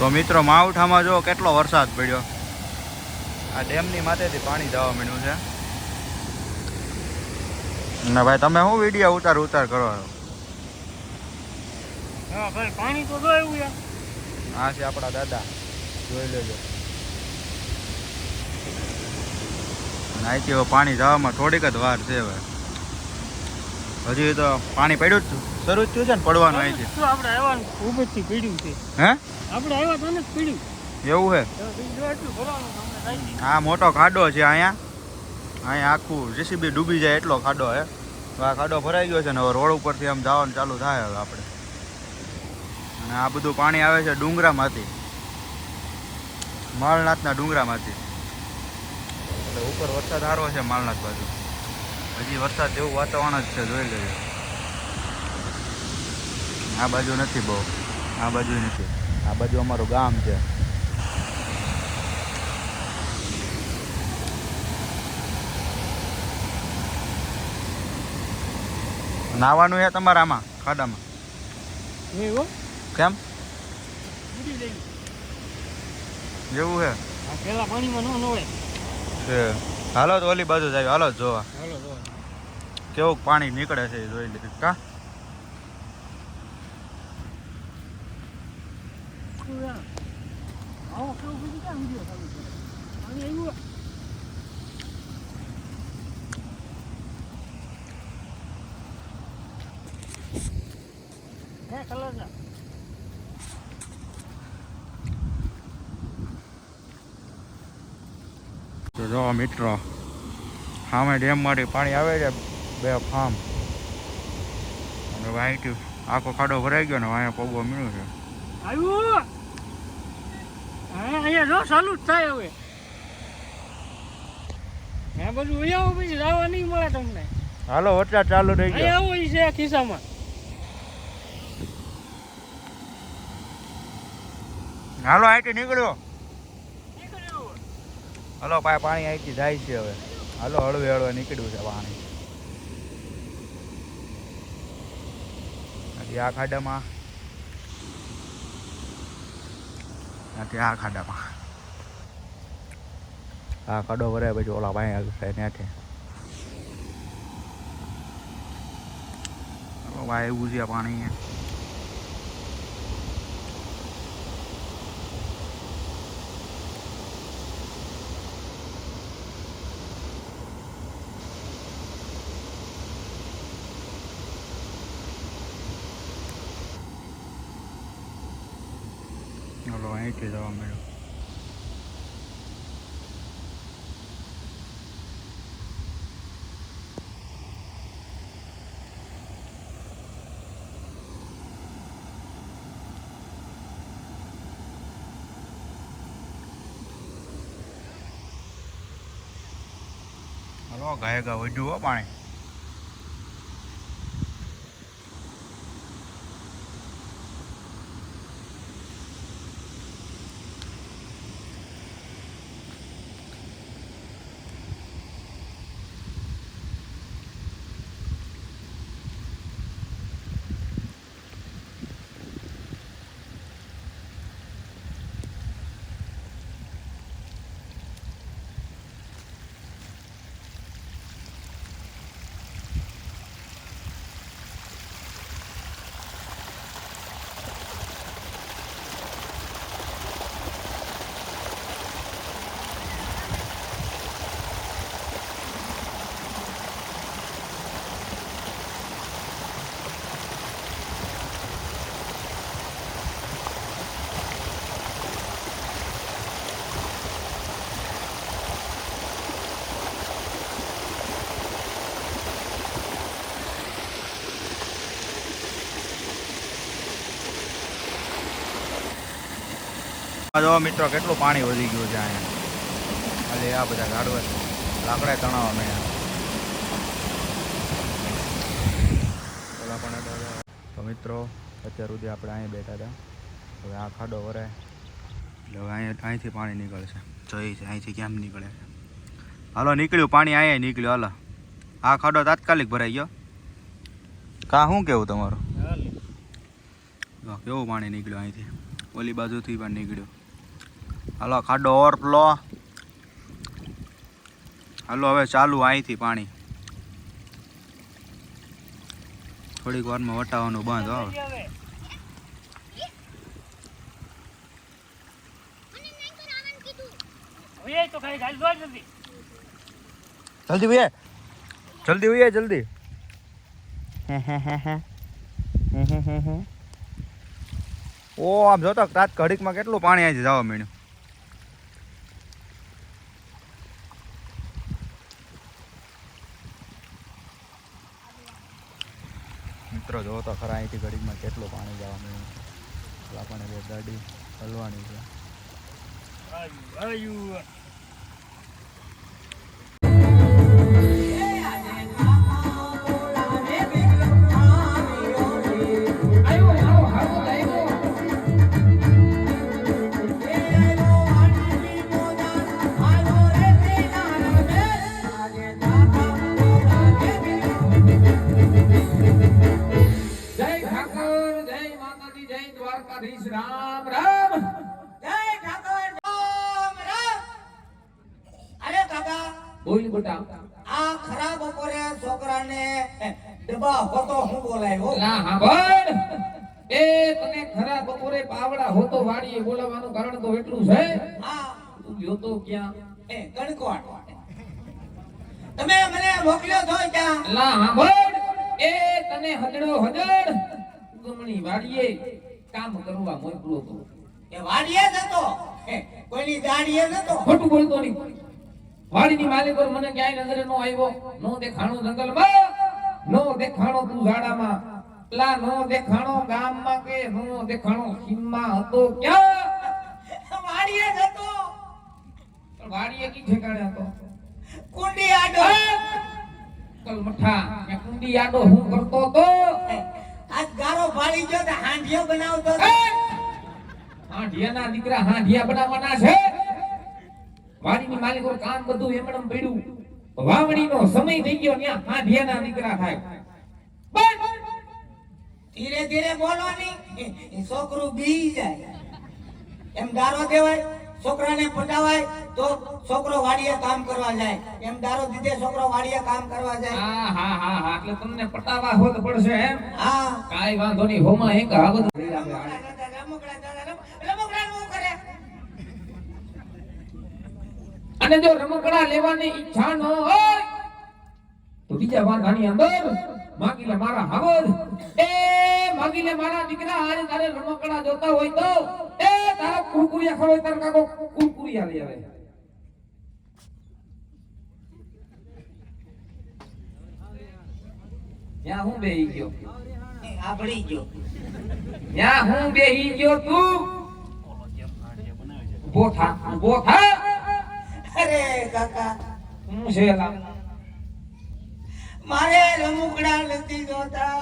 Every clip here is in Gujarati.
તો મિત્રો માવઠામાં જો કેટલો વરસાદ પડ્યો? આ ડેમની માથેથી પાણી જવા માંડ્યું છે. ને ભાઈ તમે શું વીડિયો ઉતાર ઉતાર કરો છો? હા ભાઈ પાણી તો આ છે આપણા દાદા. જોઈ લેજો. અહીંથી પાણી જવામાં થોડીક જ વાર છે હવે. હજી તો પાણી પડ્યું જ શરૂ જ થયું છે ને પડવાનું અહીંથી. શું આપણે આવ્યા ઉપરથી પીડ્યું છે. હે? આપણે આવ્યા તો ને પીડ્યું. એવું હે? જો. આ મોટો ખાડો છે અહીંયા. અહીંયા આખું જેસીબી ડૂબી જાય એટલો ખાડો હે. તો આ ખાડો ભરાઈ ગયો છે ને હવે રોડ ઉપરથી આમ જવાનું ચાલુ થાય હવે આપણે. અને આ બધું પાણી આવે છે ડુંગરામાંથી. માળનાથના ડુંગરામાંથી. એટલે ઉપર વરસાદ સારો છે માળનાથ બાજુ. હજી વરસાદ જેવું વાતાવરણ જ છે જોઈ લેજો. આ બાજુ નથી બહુ. આ બાજુ નથી. આ બાજુ અમારું ગામ છે. નાવાનું છે તમારા આમાં ખાડામાં? કેમ? જેવું છે? હાલો તો ઓલી બાજુ જાય હાલો જોવા. કેવું પાણી નીકળે છે જોઈ લીધું. કા? જો મિત્રો સામે ડેમમાંથી પાણી આવે છે. બે ફાર્મ અને અહીંથી આખો ખાડો ભરાઈ ગયો ને અહીંયા પગવા મીણું છે. આવ્યું? અહીંયા જો ચાલુ જ થાય હવે. હા બધું અહીંયા પછી જવા નહીં મળે તમને. હાલો વરસાદ ચાલુ થઈ અહીંયા ગયો આવો છે ખિસ્સામાં. હાલો આઈટી નીકળ્યો. હાલો પાણી આઈટી જાય છે હવે. હાલો હળવે હળવે નીકળ્યું છે પાણી. હજી આ ખાડામાં. ત્યાંથી આ ખાડામાં. આ ખાડો ભરાય પછી ઓલા ભાઈ આગળ ત્યાંથી. ભાઈ આ પાણી. અહીંયા હાલો અહીંથી જવા મળ્યો હાલો ગાય ગા વધ્યું હો પાણી જો મિત્રો કેટલું પાણી વધી ગયું છે અહીંયા. એટલે આ બધા ગાડવા લાકડા તણાવવા મળ્યા. તો મિત્રો અત્યાર સુધી આપણે અહીંયા બેઠા હતા. હવે આ ખાડો વરાય એટલે હવે અહીંયા અહીંથી પાણી નીકળશે. જોઈ છે અહીંથી કેમ નીકળે છે? હાલો નીકળ્યું પાણી અહીંયા નીકળ્યું હાલો. આ ખાડો તાત્કાલિક ભરાઈ ગયો. કા શું કેવું તમારું. કેવું પાણી નીકળ્યું અહીંથી? ઓલી બાજુથી પણ નીકળ્યો. હાલો, ખાડો ઓવરફ્લો હાલો, હવે ચાલુ અહીંથી પાણી. થોડીક વારમાં વટાવવાનું બંધ આવે જલ્દી ઉયે જલ્દી ઉયે જલ્દી. ઓ, આમ જોતો તાત ઘડીકમાં કેટલું પાણી અહીંથી જવા માંડ્યું જો તો ખરા અહીંથી ઘડીકમાં કેટલું પાણી જવાનું આપણને બે ગાડી હલવાની છે. લા હાંભળ એ તને ખરા બપોરે પાવડા હોતો વાડીએ બોલાવવાનું કારણ તો એટલું છે? હા. તું ગયો તો ક્યાં? એ ગણકોટ. તમે મને મોકલ્યો તો ક્યાં? લા હાંભળ એ તને હજડો હજડ ગમણી વાડીએ કામ કરવા મોકલ્યો તો. એ વાડીએ જતો કોઈની દાડીએ જતો ખોટું બોલતો નહીં. વાડીની માલિકો મને ક્યાંય નજરે નો આવ્યો. નો દેખાણો જંગલમાં નો દેખાણો તું ઝાડામાં. લા નો દેખાણો ગામમાં કે નો દેખાણો ખીમમાં હતો? ક્યાં? વાડીએ જ હતો. વાડીએ કી ઠેકાણે હતો? કુંડી આડો. કલમઠા કે કુંડી આડો હું કરતો તો આજ ગારો ભાળી ગયો તો હાંડિયો બનાવતો હતો. હાંઢિયાના દીકરા હાંઢિયા બનાવવાના છે. વાડીની માલિકો કામ બધું એમણમ પડ્યું. વાવણીનો સમય થઈ ગયો ત્યાં હાંઢિયાના દીકરા થાય. ધીરે ધીરે બોલવાની છોકરું બી જાય. એમ ધારો દેવાય છોકરાને પટાવાય તો છોકરો વાડીએ કામ કરવા જાય. એમ દારો દીધે છોકરો વાડીએ કામ કરવા જાય. હા હા હા હા એટલે તમને પટાવા હોત પડશે એમ. હા. કાઈ વાંધો નહીં હોમાં એક આ બધું? અને જો રમકડા લેવાની ઈચ્છા ન હોય તો બીજા વાંધાની અંદર માગીલે મારા માગી લે મારા દીકરા આજે તારે રમકડા જોતા હોય તો એ તારા કુરકુરિયા ખાવ હોય તારા કાકો કુરકુરિયા લઈ આવે ત્યાં હું બેહી ગયો. આપડી ગયો. ત્યાં હું બેહી ગયો તું ઊભો થા અરે કાકા. હું છે મારે રમુકડા નથી જોતા.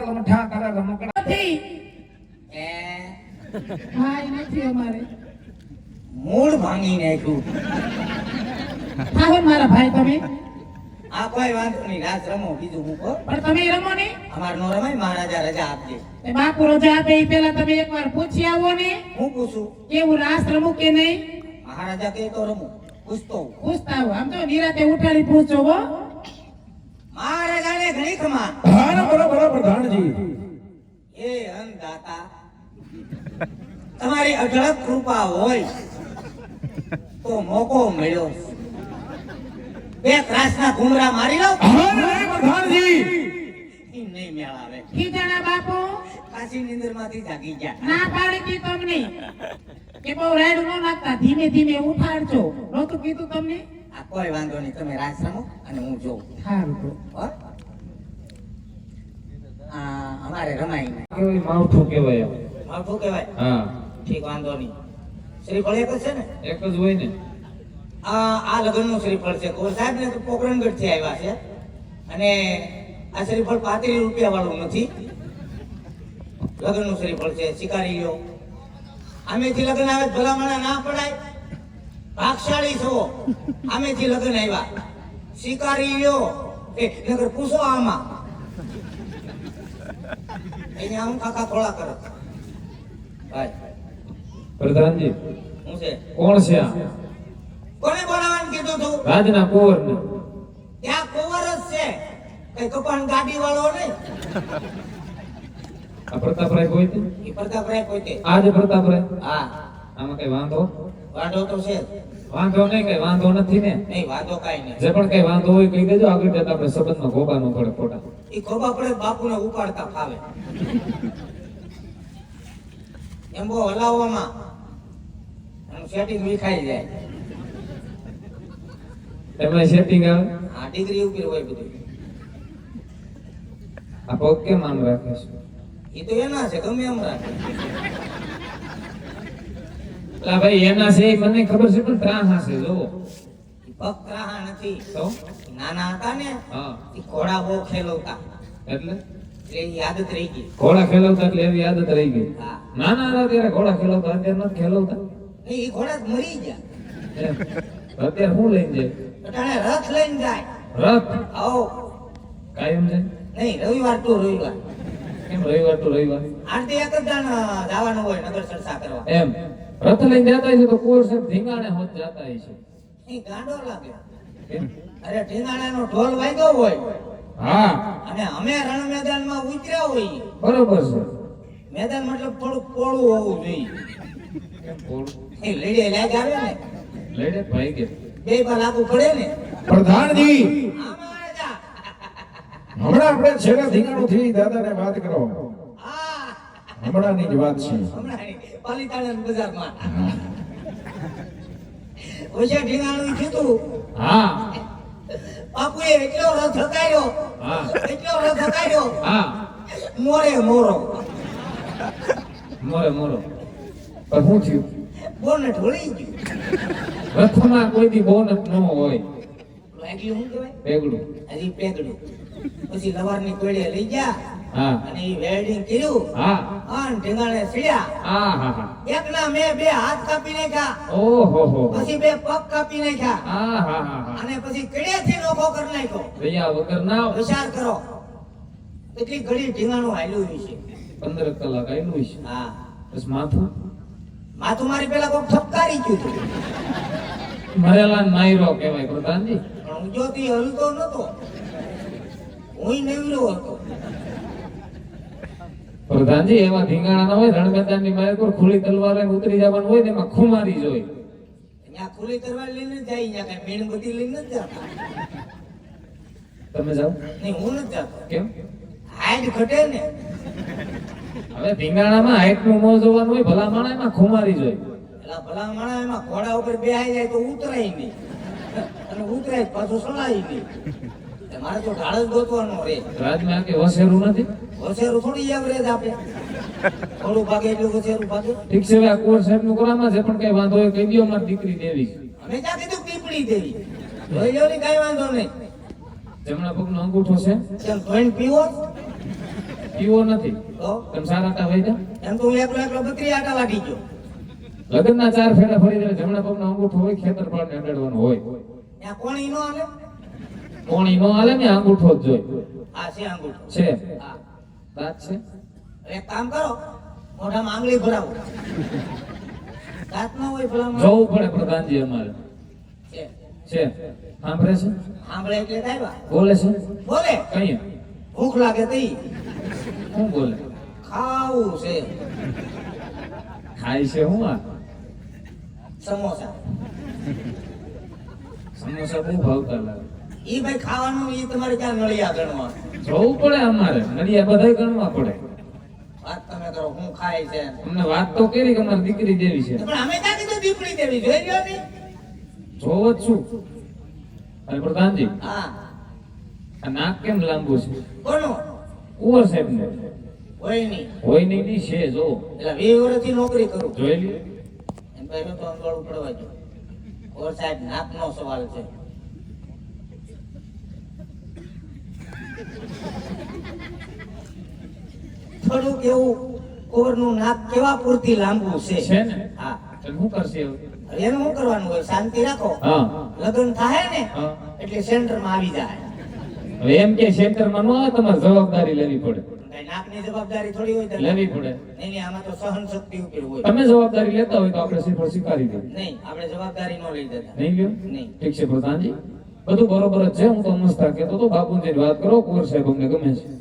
કલમઠા કરે રમકડા. એ. ભાઈ નથી અમારે. મૂળ ભાંગી નાખ્યું. થાવે મારા ભાઈ તમે. આ કોઈ વાંધો નહીં રાસ રમો બીજું મૂકો પણ તમે રમો ને. અમાર નો રમાય મહારાજા રજા આપજે. એ બાપુ રજા આપે એ પેલા તમે એકવાર પૂછી આવો ને. હું પૂછું? કેવું રાસ રમું કે નહીં? મહારાજા કહે તો રમું. પૂછતો પૂછતા આવો. આમ તો નિરાતે ઉઠાડી પૂછો હો. મહારાજાને ઘણી ખમા પ્રધાનજી એ અન્નદાતા તમારી અઢળક કૃપા હોય તો મોકો મળ્યો. બે ત્રાસના ઘુમરા મારી લો. પ્રધાનજી નહીં મેળ આવે ખીજાણા બાપુ? કાશી નીંદર જાગી ગયા. ના પાડી તમને. કે બહુ રાડ ન નાખતા ધીમે ધીમે ઉઠાડજો. નહોતું કીધું તમને? આ કોઈ વાંધો નહીં. તમે રાજ રમો અને હું જોઉં. સારું તો. અમારે રમાય નહીં. માવઠું કહેવાય માવઠું કહેવાય? હા. ઠીક વાંધો નહીં. શ્રીફળ એક જ છે ને? એક જ હોય ને? આ આ લગ્નનું શ્રીફળ છે. કોર સાહેબ ને તો પોકરણગઢથી આવ્યા છે. અને આ શ્રીફળ પાંત્રીસ રૂપિયા વાળું નથી. લગ્નનું શ્રીફળ છે શિકારી લ્યો. આમેથી લગ્ન આવે ભલામણા ના પડાય. ભાગશાળી છો. આમેથી લગ્ન આવ્યા. શિકારી લ્યો. એ નગર પૂછો આમાં. એને આમ કાકા ખોળા કરો. ભાઈ. પ્રધાનજી હું છે? કોણ છે આ? કોને બોલાવવાનું કીધું તું? રાજના કુંવર ને ત્યાં કુંવર જ છે. કઈ કપાણ ગાડી વાળો નહીં. આ પ્રતાપરાય કોઈ તે એ પ્રતાપરાય પોતે આજે પ્રતાપરાય. હા. આમાં કઈ વાંધો? વાંધો તો છે વાંધો નહીં કઈ વાંધો નથી ને. નહીં વાંધો કાંઈ નહીં. જે પણ કઈ વાંધો હોય કહી દેજો આગળ જતા આપણે સંબંધમાં ગોબા નો પડે ફોટા. એ ખોબા પડે બાપુને ઉપાડતા ફાવે. એમ બહુ હલાવવામાં. એનું સેટિંગ વિખાઈ જાય. એમાં સેટિંગ આવે? હા ડિગ્રી ઉપર હોય બધું. આ પગ કેમ આમ રાખે છે? એ તો એના છે ગમે એમ રાખે. એટલે ભાઈ એના છે મને ખબર છે પણ ત્રાહા છે જો પગ ત્રાહા નથી. તો? નાના હતા ને હા. ઘોડા બહુ ખેલવતા. એટલે? એટલે ઈ રહી ગઈ. ઘોડા ખેલવતા એટલે એવી આદત રહી ગઈ. નાના હતા ત્યારે ઘોડા ખેલવતા અત્યારે નથી ખેલવતા? નહીં, ઘોડા મરી ગયા. અત્યારે શું લઈને જાય? અટાણે રથ લઈને જાય. રથ? આવો. કાયમ છે? નહીં રવિવાર તો રવિવાર. કેમ રવિવાર તો રવિવાર? આરતી એક જ જવાનું હોય નગર ચર્ચા કરવા. એમ. રથ લઈને જતા છે તો સાહેબ ધીંગાણે હોત જતા છે. એ ગાંડો લાગે? અરે ઢીંગાણાનો ઢોલ વાગ્યો હોય. હા. અને અમે રણ મેદાનમાં ઉતર્યા હોય. બરોબર છે. મેદાન મતલબ થોડું પોળું હોવું જોઈએ? એ લડે લાગ આવે ને? લેડે ભાઈ કે બે બા લાગુ પડે ને? પ્રધાનજી. હમણાં આપણે છેલ્લા ધીંગાણું થી દાદાને વાત કરો. હમણાંની જ વાત છે. પાલીતાણા બજારમાં. ઓછે ઢીંગાણું કીધું હા. બાપુએ એટલો રથ હકાર્યો હા. એટલો રથ હકાર્યો હા. મોરે મોરો. મોરે મોરો. પણ શું થયું? બોને ઢોળી ગયું. રથમાં કોઈ દી બોનસ ન હોય. લાગ્યું શું કહેવાય? પેગડું. હજી પેકડું પછી લવારની કોળીએ લઈ ગયા. અને એ વેલ્ડિંગ કર્યું. હા. આન ઢીંગાણે સીડ્યા હા હા હા. એકના મે બે હાથ કાપી નાખ્યા. ઓહો હો પછી બે પગ કાપી નાખ્યા. હા હા હા અને પછી કડિયાથી નોખો કરી નાખ્યો. ભૈયા વગર ના વિચાર કરો. કેટલી ઘડી ઢીંગાણું હાલ્યું છે. પંદર કલાક આવેલું છે. હા. બસ માથું? માથું મારી પેલા કોક ઠપકારી ગયું હતું. મરેલા નાયરો કહેવાય પ્રધાનજી. પણ હું જોતી હલતો નતો. હું નવરો હતો. પ્રધાનજી એવા ધીંગાણા ના હોય રણમેદાનની માયક પર ખુલ્લી તલવાર ઉતરી જવાનું હોય ને એમાં ખુમારી જોઈ. ત્યાં ખુલ્લી તલવાર લઈને જાય ત્યાં કઈ મીણબત્તી લઈને નથી જતા તમે જાઓ. નહીં હું નથી જતો. કેમ? હાઈટ ઘટે ને. હવે ધીંગાણામાં હાઈટનું ન જોવાનું હોય ભલા માણા એમાં ખુમારી જોઈ. પેલા ભલા માણા એમાં ઘોડા ઉપર બેહાઈ જાય તો ઉતરાય નહીં. અને ઉતરાય પાછું સળાય નહીં. મારે તો ઢાળ જ ગોતવાનો રે રાજમાં કે વસેરું નથી? વસેરું થોડી એવરેજ આપે. થોડું ભાગે એટલું વસેરું ભાગે. ઠીક છે આ કુંવર સાહેબનું કરામાં છે પણ કઈ વાંધો હોય કહી દો મારી દીકરી દેવી. અમે ક્યાં કીધું પીપળી દેવી? લો ને કઈ વાંધો નહીં. જમણા પગનો અંગૂઠો છે. કેમ ધોઈને પીવો. પીવો નથી. તો? તમે સારા વહી જા એમ તો હું એકલો એકલો બકરી આટા વાટી ગયો. લગ્નના ચાર ફેરા ફરી જાય જમણા પગનો અંગૂઠો હોય ખેતર પાડને અડાડવાનો હોય. ત્યાં કોણી નો હાલે? કોણી નો હાલે ને અંગૂઠો જ જોઈ. આ છે અંગૂઠો. છે. હા. દાંત છે? એક કામ કરો મોઢા આંગળી ભરાવો. ના હોય ભલામણ. જવું પડે પ્રધાનજી અમારે. છે. છે. સાંભળે છે? સાંભળે એટલે આવ્યા. બોલે છે? બોલે. કઈ? ભૂખ લાગે તઈ. શું બોલે? ખાવું છે. ખાય છે હું આ? સમોસા. સમોસા બહુ ભાવતા લાગે. ઈ ભાઈ ખાવાનું ઈ તમારે ક્યાં નળિયા ગણવા? જોવું પડે અમારે. નડિયા બધાય ગણવા પડે. વાત તમે કરો હું ખાય છે. અમને વાત તો કરી કે અમારી દીકરી દેવી છે. પણ અમે ક્યાં કીધું દીપડી દેવી જોઈ લ્યો ને. જોવો જ છું. અરે પ્રધાનજી હા. આ નાક કેમ લાંબુ છે? કોનું? કુંવર સાહેબ ને હોય નહીં હોય નહીં દી છે જો. એટલે વીસ વર્ષથી નોકરી કરું. જોઈ લ્યો. એમ ભાઈ તો અંગળ પડવા જો કુંવર સાહેબ નાકનો સવાલ છે. થોડુંક એવું કોરનું નાક કેવા પૂરતી લાંબુ છે? છે ને? હા. શું કરશે એને શું કરવાનું હોય? શાંતિ રાખો. લગ્ન થાય ને એટલે સેન્ટરમાં આવી જાય. એમ કે સેન્ટરમાં ન આવે તમારે જવાબદારી લેવી પડે. જવાબદારી આમાં તો સહન શક્તિ હોય. તમે જવાબદારી લેતા હોય તો આપણે સ્વીકારી દઈએ. નહીં આપણે જવાબદારી ન લઈ દેતા નહીં. ઠીક છે પ્રધાનજી. બધું બરોબર જ છે. હું તો મસ્તા કહેતો તો બાપુજીની વાત કરો કોર સાહેબ ગમે છે.